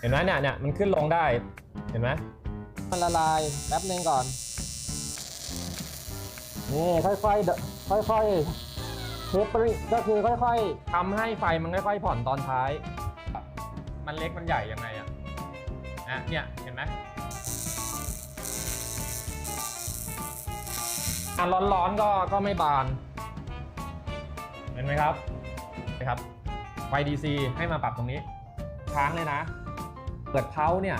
เห็นไหมเนี่ยเนี่ยมันขึ้นลงได้ เห็นไหมมันละลายแป๊บนึงก่อน นี่ค่อยๆเดค่อยๆเทปริก็คือค่อยทำให้ไฟมันค่อยๆผ่อนตอนท้าย มันเล็กมันใหญ่ยังไงอะนะเนี่ยเห็นไหมอะร้อนๆก็ก็ไม่บาน เห็นไหมครับนะครับไฟ DC ให้มาปรับตรงนี้ค้างเลยนะ เปิดเพาเนี่ย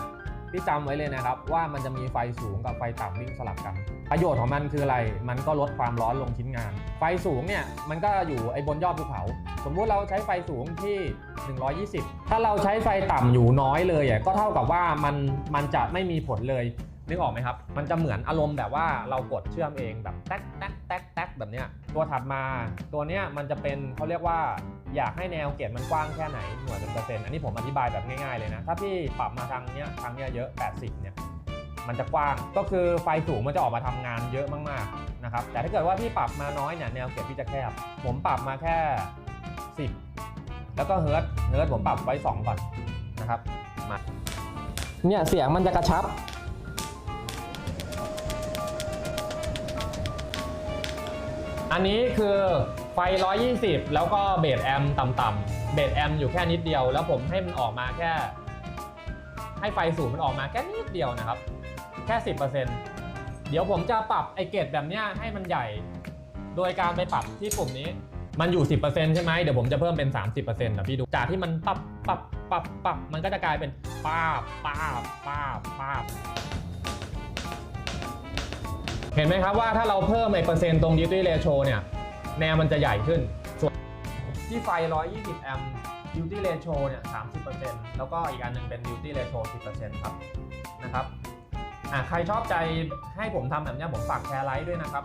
พี่จำไว้เลยนะครับ ว่ามันจะมีไฟสูงกับไฟต่ำวิ่งสลับกัน ประโยชน์ของมันคืออะไร มันก็ลดความร้อนลงชิ้นงาน ไฟสูงเนี่ยมันก็อยู่ไอ้บนยอดภูเขา สมมุติเราใช้ไฟสูงที่ 120 ถ้าเราใช้ไฟต่ำอยู่น้อยเลยอะก็เท่ากับว่ามันมันจะไม่มีผลเลย นึกออกไหมครับ มันจะเหมือนอารมณ์แบบว่าเรากดเชื่อมเองแบบแต๊กแต๊กแต๊กแต๊กแบบเนี้ย ตัวถัดมาตัวเนี้ยมันจะเป็นเขาเรียกว่าอยากให้แนวเกจมันกว้างแค่ไหนหน่วยเป็นเปอร์เซ็นต์อันนี้ผมอธิบายแบบง่ายๆเลยนะ ถ้าพี่ปรับมาทางเนี้ยทางเนี้ยเยอะ 80 เนี่ยมันจะกว้าง ก็คือไฟสูงมันจะออกมาทำงานเยอะมากๆนะครับ แต่ถ้าเกิดว่าพี่ปรับมาน้อยเนี่ยแนวเกจพี่จะแคบ ผมปรับมาแค่ 10 แล้วก็เฮิร์ตเฮิร์ตผมปรับไว้ 2 ก่อนนะครับ มา เนี่ยเสียงมันจะกระชับ อันนี้คือไฟ 120 แล้วก็เบสแอมต่ำๆเบสแอมอยู่แค่นิดเดียว แล้วผมให้มันออกมาแค่ ให้ไฟสูงมันออกมาแค่นิดเดียวนะครับ แค่ 10%เดี๋ยวผมจะปรับไอเกตแบบเนี้ยให้มันใหญ่ โดยการไปปรับที่ปุ่มนี้มันอยู่ 10%ใช่ไหมเดี๋ยวผมจะเพิ่มเป็น 30%นะพี่ดู จากที่มันปับปับปับปับมันก็จะกลายเป็นป้าบป้าบป้าบป้าบ เห็นไหมครับว่าถ้าเราเพิ่มไอเปอร์เซ็นต์ตรง duty ratio เนี่ยแนวมันจะใหญ่ขึ้น ส่วนที่ไฟ 120 แอมป์ duty ratio เนี่ย 30%แล้วก็อีกอันหนึงเป็น duty ratio 10%ครับนะครับอะใครชอบใจให้ผมทำแบบเนี้ยผมฝากแชร์ไลค์ด้วยนะครับ